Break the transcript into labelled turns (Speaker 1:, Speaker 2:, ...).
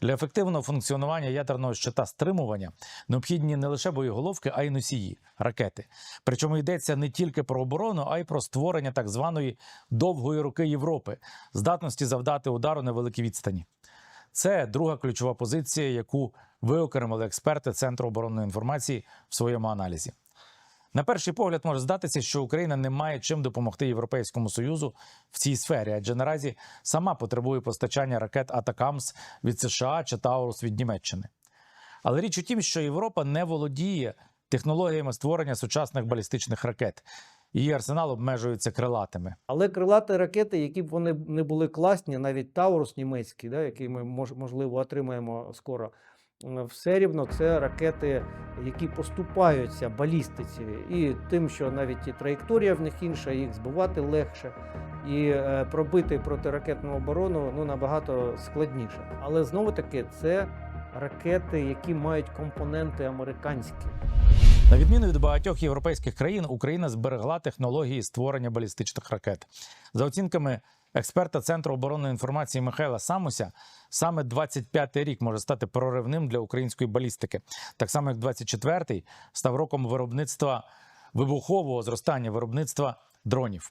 Speaker 1: Для ефективного функціонування ядерного щита стримування необхідні не лише боєголовки, а й носії ракети. Причому йдеться не тільки про оборону, а й про створення так званої довгої руки Європи, здатності завдати удару на великій відстані. Це друга ключова позиція, яку виокремили експерти Центру оборонної інформації в своєму аналізі. На перший погляд може здатися, що Україна не має чим допомогти Європейському Союзу в цій сфері, адже наразі сама потребує постачання ракет Атакамс від США чи Таурус від Німеччини. Але річ у тім, що Європа не володіє технологіями створення сучасних балістичних ракет. Її арсенал обмежується крилатими.
Speaker 2: Але крилаті ракети, які б вони не були класні, навіть Таурус німецький, да, який ми можливо отримаємо скоро. М, Все рівно це ракети, які поступаються балістиці, і тим, що навіть і траєкторія в них інша, їх збивати легше, і е, пробити протиракетну оборону ну набагато складніше. Але знову таки це ракети, які мають компоненти американські.
Speaker 1: На відміну від багатьох європейських країн, Україна зберегла технології створення балістичних ракет. За оцінками експерта Центру оборонної інформації Михайла Самуся, саме 25-й рік може стати проривним для української балістики, так само як 24-й став роком виробництва вибухового зростання виробництва дронів.